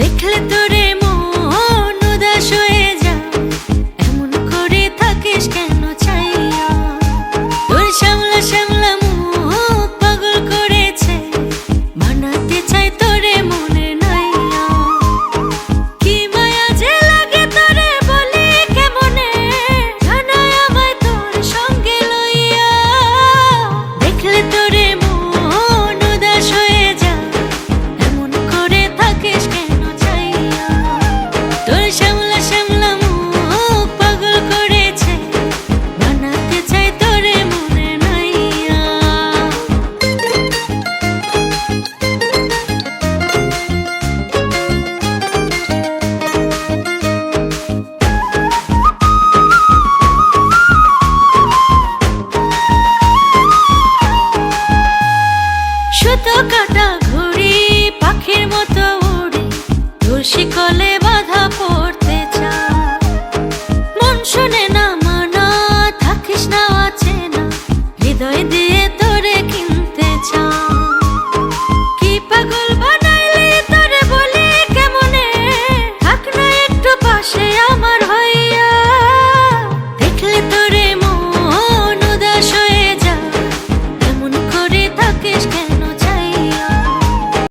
দেখলে তোরে সুতো কাটা ঘুড়ি, পাখির মতো উড়ে ধুসি কলে বাধা পড়তে চা মন শুনে না, মানা, থাকিস না, আছে না, হৃদয় দিয়ে